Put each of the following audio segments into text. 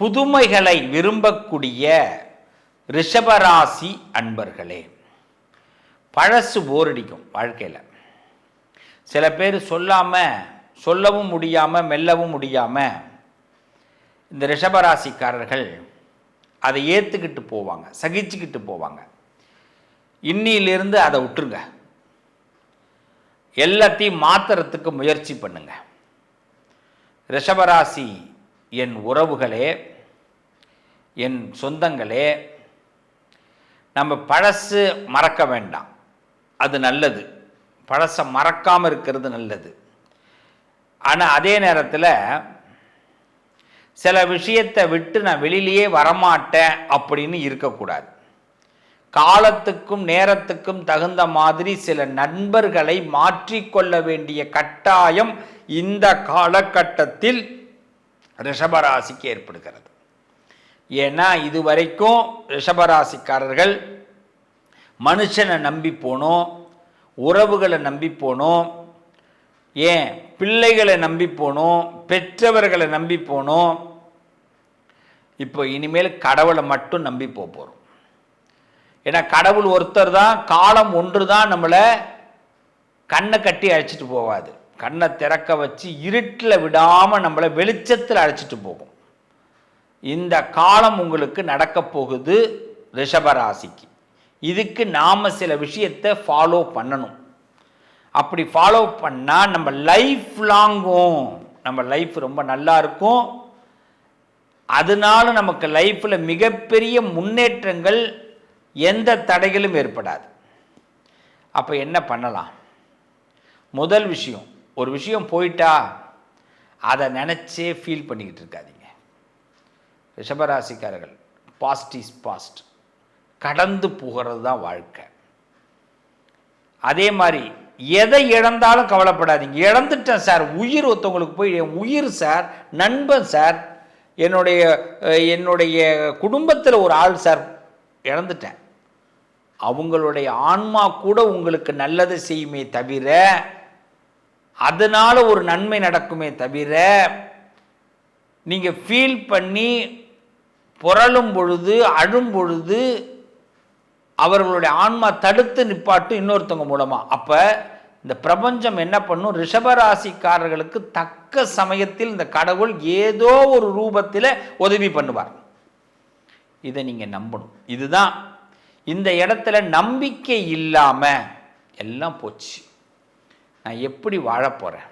புதுமைகளை விரும்பக்கூடிய ரிஷபராசி அன்பர்களே பழசு போரடிக்கும் வாழ்க்கையில். சில பேர் சொல்லாமல் சொல்லவும் முடியாமல் மெல்லவும் முடியாமல் இந்த ரிஷபராசிக்காரர்கள் அதை ஏற்றுக்கிட்டு போவாங்க சகிச்சுக்கிட்டு போவாங்க. இன்னிலிருந்து அதை விட்டுருங்க. எல்லாத்தையும் மாத்துறதுக்கு முயற்சி பண்ணுங்க. ரிஷபராசி என் உறவுகளே என் சொந்தங்களே நம்ம பழசு மறக்க வேண்டாம். அது நல்லது. பழசை மறக்காமல் இருக்கிறது நல்லது. ஆனால் அதே நேரத்தில் சில விஷயத்தை விட்டு நான் வெளியிலேயே வரமாட்டேன் அப்படின்னு இருக்கக்கூடாது. காலத்துக்கும் நேரத்துக்கும் தகுந்த மாதிரி சில நண்பர்களை மாற்றிக்கொள்ள வேண்டிய கட்டாயம் இந்த காலகட்டத்தில் ரிஷபராசிக்கு ஏற்படுகிறது. ஏன்னா இதுவரைக்கும் ரிஷபராசிக்காரர்கள் மனுஷனை நம்பி போனோம் உறவுகளை நம்பி போனோம் ஏன் பிள்ளைகளை நம்பி போனோம் பெற்றவர்களை நம்பி போனோம். இப்போ இனிமேல் கடவுளை மட்டும் நம்பி போக போகிறோம் ஏன்னா கடவுள் ஒருத்தர் தான் காலம் ஒன்று தான் நம்மளை கண்ணை கட்டி அழைச்சிட்டு போவாது கண்ணை திறக்க வச்சு இருட்டில் விடாமல் நம்மளை வெளிச்சத்தில் அழைச்சிட்டு போகும். இந்த காலம் உங்களுக்கு நடக்க போகுது ரிஷபராசிக்கு. இதுக்கு நாம் சில விஷயத்தை ஃபாலோ பண்ணணும். அப்படி ஃபாலோ பண்ணால் நம்ம லைஃப் லாங்கும் நம்ம லைஃப் ரொம்ப நல்லா இருக்கும். அதனால நமக்கு லைஃப்பில் மிகப்பெரிய முன்னேற்றங்கள் எந்த தடைகளும் ஏற்படாது. அப்போ என்ன பண்ணலாம்? முதல் விஷயம் ஒரு விஷயம் போயிட்டா அதை நினச்சே ஃபீல் பண்ணிக்கிட்டு இருக்காதீங்க. ரிஷபராசிக்காரர்கள். பாஸ்ட் இஸ் பாஸ்ட் கடந்து போகிறது தான் வாழ்க்கை. அதே மாதிரி எதை இழந்தாலும் கவலைப்படாதீங்க. இழந்துட்டேன் சார். உயிர் ஒருத்தவங்களுக்கு போய் என் உயிர் சார் நண்பன் சார் என்னுடைய என்னுடைய குடும்பத்தில் ஒரு ஆள் சார் இழந்துட்டேன். அவங்களுடைய ஆன்மா கூட உங்களுக்கு நல்லது செய்யுமே தவிர அதனால் ஒரு நன்மை நடக்குமே தவிர நீங்கள் ஃபீல் பண்ணி புரளும் பொழுது அழும் பொழுது அவர்களுடைய ஆன்மா தடுத்து நிப்பாட்டு இன்னொருத்தவங்க மூலமாக அப்போ இந்த பிரபஞ்சம் என்ன பண்ணும்? ரிஷபராசிக்காரர்களுக்கு தக்க சமயத்தில் இந்த கடவுள் ஏதோ ஒரு ரூபத்தில் உதவி பண்ணுவார். இதை நீங்கள் நம்பணும். இதுதான். இந்த இடத்துல நம்பிக்கை இல்லாமல் எல்லாம் போச்சு. நான் எப்படி வாழப் போகிறேன்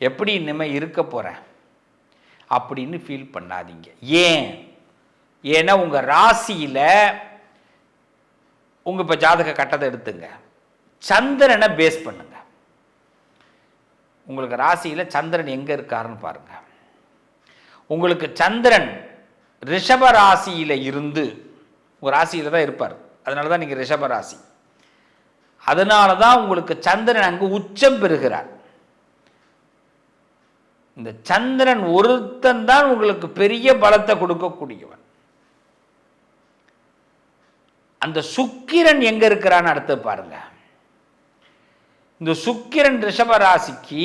எப்படி இனிமேல் இருக்க போகிறேன் அப்படின்னு ஃபீல் பண்ணாதீங்க. ஏன்? ஏன்னா உங்கள் ராசியில் உங்கள் இப்போ ஜாதக கட்டத்தை எடுத்துங்க. சந்திரனை பேஸ் பண்ணுங்க. உங்களுக்கு ராசியில் சந்திரன் எங்கே இருக்காருன்னு பாருங்க. உங்களுக்கு சந்திரன் ரிஷப ராசியில் இருந்து உங்கள் ராசியில் தான் இருப்பார். அதனால தான் நீங்கள் ரிஷப ராசி. அதனால தான் உங்களுக்கு சந்திரன் அங்கு உச்சம் பெறுகிறார். இந்த சந்திரன் ஒருத்தன் தான் உங்களுக்கு பெரிய பலத்தை கொடுக்கக்கூடியவன். அந்த சுக்கிரன் எங்க இருக்கிறான்னு அடுத்து பாருங்க. இந்த சுக்கிரன் ரிஷபராசிக்கு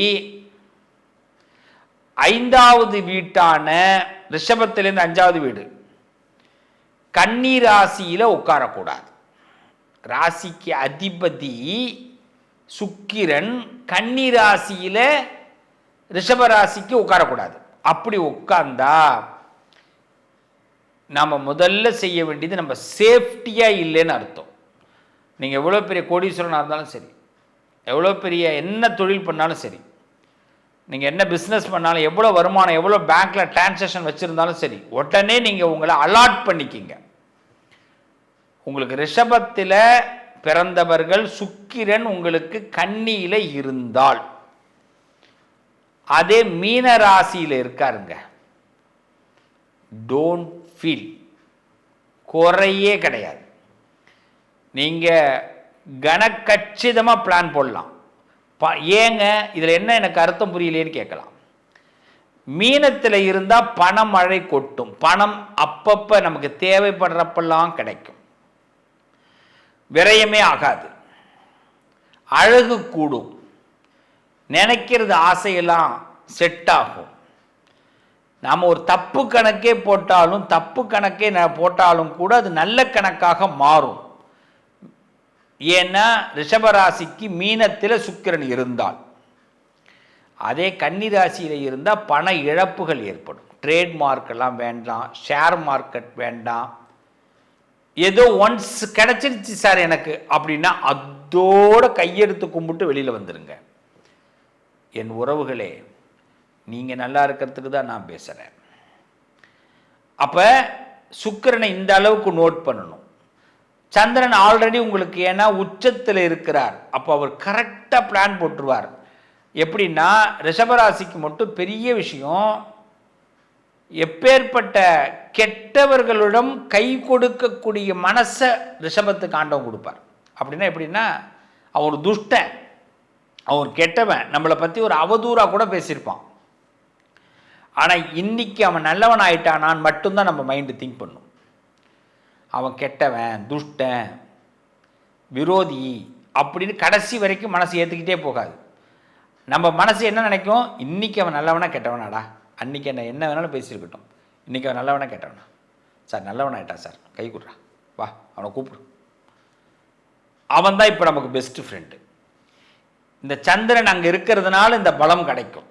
ஐந்தாவது வீட்டான ரிஷபத்திலேருந்து அஞ்சாவது வீடு. கன்னி ராசியில உட்காரக்கூடாது. ராசிக்கு அதிபதி சுக்கிரன் கன்னி ராசியில ரிஷபராசிக்கு உட்காரக்கூடாது. அப்படி உட்கார்ந்தா நாம் முதல்ல செய்ய வேண்டியது நம்ம சேஃப்டியாக இல்லைன்னு அர்த்தம். நீங்கள் எவ்வளோ பெரிய கோடீஸ்வரனாக இருந்தாலும் சரி எவ்வளோ பெரிய என்ன தொழில் பண்ணாலும் சரி நீங்கள் என்ன பிஸ்னஸ் பண்ணாலும் எவ்வளோ வருமானம் எவ்வளோ பேங்க்கில் டிரான்சாக்ஷன் வச்சுருந்தாலும் சரி உடனே நீங்கள் உங்களை அலாட் பண்ணிக்கிங்க. உங்களுக்கு ரிஷபத்தில் பிறந்தவர்கள் சுக்கிரன் உங்களுக்கு கன்னியில் இருந்தால். அதே மீன ராசியில் இருக்காருங்க. டோன்ட் ஃபீல் குறையே கிடையாது. நீங்கள் கனக்கச்சிதமாக பிளான் போடலாம். ப ஏங்க இதில் என்ன எனக்கு அர்த்தம் புரியலையேன்னு கேட்கலாம். மீனத்தில் இருந்தால் பணமழை கொட்டும். பணம் அப்பப்போ நமக்கு தேவைப்படுறப்பெல்லாம் கிடைக்கும். விரயமே ஆகாது. அழகு கூடும். நினைக்கிறது ஆசையெல்லாம் செட் ஆகும். நாம் ஒரு தப்பு கணக்கே போட்டாலும் தப்பு கணக்கே ந- போட்டாலும் கூட அது நல்ல கணக்காக மாறும். ஏன்னா ரிஷபராசிக்கு மீனத்தில் சுக்கிரன் இருந்தால். அதே கன்னிராசியில் இருந்தால் பண இழப்புகள் ஏற்படும். ட்ரேட் மார்க்கெல்லாம் வேண்டாம் ஷேர் மார்க்கெட் வேண்டாம். ஏதோ ஒன்ஸ் கிடச்சிருச்சு சார் எனக்கு அப்படின்னா அதோட கையெடுத்து கும்பிட்டு வெளியில் வந்துடுங்க என் உறவுகளே நீங்கள் நல்லா இருக்கிறதுக்கு தான் நான் பேசுகிறேன் அப்போ சுக்கிரனை இந்த அளவுக்கு நோட் பண்ணணும். சந்திரன் ஆல்ரெடி உங்களுக்கு ஏன்னா உச்சத்தில் இருக்கிறார். அப்போ அவர் கரெக்டாக பிளான் போட்டுருவார். எப்படின்னா ரிஷபராசிக்கு மட்டும் பெரிய விஷயம் எப்பேற்பட்ட கெட்டவர்களிடம் கை கொடுக்கக்கூடிய மனசை ரிஷபத்துக்கு ஆண்டவன் கொடுப்பார். அப்படின்னா எப்படின்னா அவர் துஷ்டன். அவர் கெட்டவன் நம்மளை பற்றி ஒரு அவதூறாக கூட பேசியிருப்பான். ஆனால் இன்னைக்கு அவன் நல்லவன் ஆயிட்டானான்னு மட்டும்தான் நம்ம மைண்டு திங்க் பண்ணும். அவன் கெட்டவன் துஷ்டன் விரோதி அப்படின்னு கடைசி வரைக்கும் மனசு ஏற்றுக்கிட்டே போகாது. நம்ம மனசு என்ன நினைக்கும்? இன்னைக்கு அவன் நல்லவனா கெட்டவனாடா? அன்னைக்கு என்ன என்ன வேணாலும் பேசியிருக்கட்டும். இன்றைக்கி அவன் நல்லவனா கெட்டவனா? சார் நல்லவன் சார். கை கொடுறா. வா அவனை கூப்பிடு. அவன் தான் இப்போ நமக்கு பெஸ்ட் ஃப்ரெண்டு இந்த சந்திரன் அங்கே இருக்கிறதுனால இந்த பலம் கிடைக்கும்.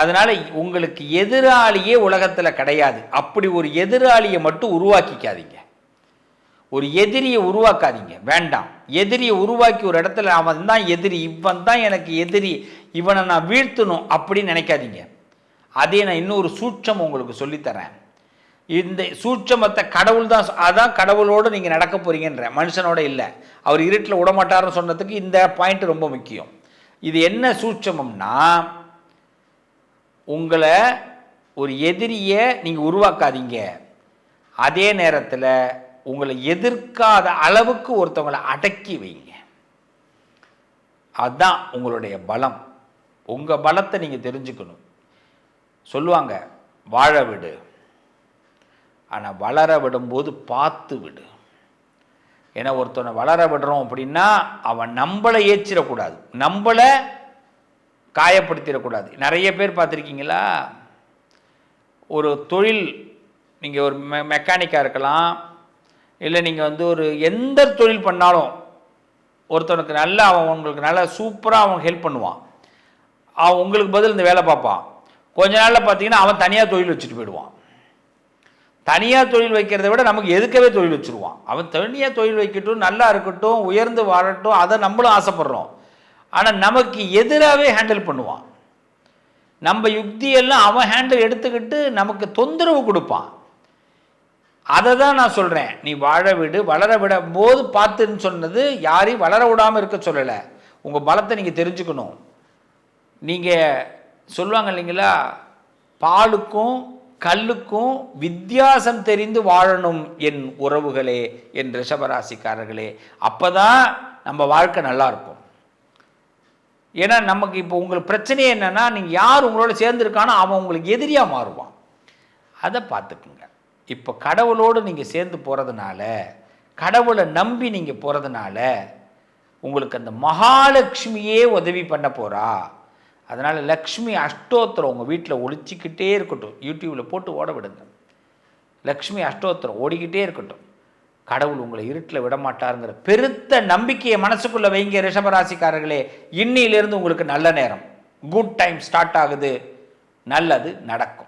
அதனால் உங்களுக்கு எதிராளியே உலகத்தில் கிடையாது. அப்படி ஒரு எதிராளியை மட்டும் உருவாக்கிக்காதீங்க. ஒரு எதிரியை உருவாக்காதீங்க. வேண்டாம். எதிரியை உருவாக்கி ஒரு இடத்துல அவன் தான் எதிரி இவன் தான் எனக்கு எதிரி இவனை நான் வீழ்த்தணும் அப்படின்னு நினைக்காதீங்க. அதே நான் இன்னொரு சூட்சம் உங்களுக்கு சொல்லித்தரேன். இந்த சூட்சமத்தை கடவுள் தான் அதான் கடவுளோடு நீங்கள் நடக்க போறீங்கன்ற மனுஷனோட இல்லை. அவர் இருட்டில் விடமாட்டார்னு சொன்னதுக்கு இந்த பாயிண்ட் ரொம்ப முக்கியம். இது என்ன சூட்சமம்னா உங்களை ஒரு எதிரியை நீங்கள் உருவாக்காதீங்க. அதே நேரத்தில் உங்களை எதிர்க்காத அளவுக்கு ஒருத்தவங்களை அடக்கி வைங்க. அதுதான் உங்களுடைய பலம். உங்கள் பலத்தை நீங்கள் தெரிஞ்சுக்கணும். சொல்லுவாங்க வாழ விடு. ஆனால் வளர விடும்போது பார்த்து விடு. ஏன்னா ஒருத்தனை வளர விடுறோம் அப்படின்னா அவன் நம்மளை ஏற்றிடக்கூடாது நம்மளை காயப்படுத்திடக்கூடாது. நிறைய பேர் பார்த்துருக்கீங்களா? ஒரு தொழில் நீங்கள் ஒரு மெ மெக்கானிக்காக இருக்கலாம் இல்லை நீங்கள் வந்து ஒரு எந்த தொழில் பண்ணாலும் ஒருத்தனுக்கு நல்லா அவன் உங்களுக்கு நல்லா சூப்பராக அவன் ஹெல்ப் பண்ணுவான். அவன் உங்களுக்கு பதில் இந்த வேலை பார்ப்பான். கொஞ்ச நாளில் பார்த்தீங்கன்னா அவன் தனியாக தொழில் வச்சுட்டு போயிடுவான். தனியாக தொழில் வைக்கிறத விட நமக்கு எதுக்கவே தொழில் வச்சுருவான். அவன் தனியாக தொழில் வைக்கட்டும் நல்லா இருக்கட்டும் உயர்ந்து வாழட்டும் அதை நம்மளும் ஆசைப்படுறோம். ஆனால் நமக்கு எதிராகவே ஹேண்டில் பண்ணுவான். நம்ம யுக்தியெல்லாம் அவன் ஹேண்டில் எடுத்துக்கிட்டு நமக்கு தொந்தரவு கொடுப்பான். அதை தான் நான் சொல்கிறேன் நீ வாழ விடு வளர விட போது பார்த்துன்னு சொன்னது யாரையும் வளர விடாமல் இருக்க சொல்லலை. உங்கள் பலத்தை நீங்கள் தெரிஞ்சுக்கணும். நீங்கள் சொல்லுவாங்க இல்லைங்களா? பாலுக்கும் கல்லுக்கும் வித்தியாசம் தெரிந்து வாழணும் என் உறவுகளே என் ரிஷபராசிக்காரர்களே. அப்போ தான் நம்ம வாழ்க்கை நல்லா இருக்கும். ஏன்னா நமக்கு இப்போ உங்களுக்கு பிரச்சனையே என்னென்னா நீங்கள் யார் உங்களோட சேர்ந்துருக்கானோ அவன் உங்களுக்கு எதிரியாக மாறுவான். அதை பார்த்துக்குங்க. இப்போ கடவுளோடு நீங்கள் சேர்ந்து போகிறதுனால கடவுளை நம்பி நீங்கள் போகிறதுனால உங்களுக்கு அந்த மகாலட்சுமியே உதவி பண்ண போகிறா அதனால் லக்ஷ்மி அஷ்டோத்திரம் உங்கள் வீட்டில் ஒழிச்சிக்கிட்டே இருக்கட்டும். யூடியூப்பில் போட்டு ஓட விடுங்க. லக்ஷ்மி அஷ்டோத்திரம் ஓடிக்கிட்டே இருக்கட்டும். கடவுள் உங்களை இருட்டில் விட மாட்டாருங்கிற பெருத்த நம்பிக்கையை மனசுக்குள்ளே வைங்க ரிஷபராசிக்காரர்களே. இன்னிலிருந்து உங்களுக்கு நல்ல நேரம். குட் டைம் ஸ்டார்ட் ஆகுது. நல்லது நடக்கும்.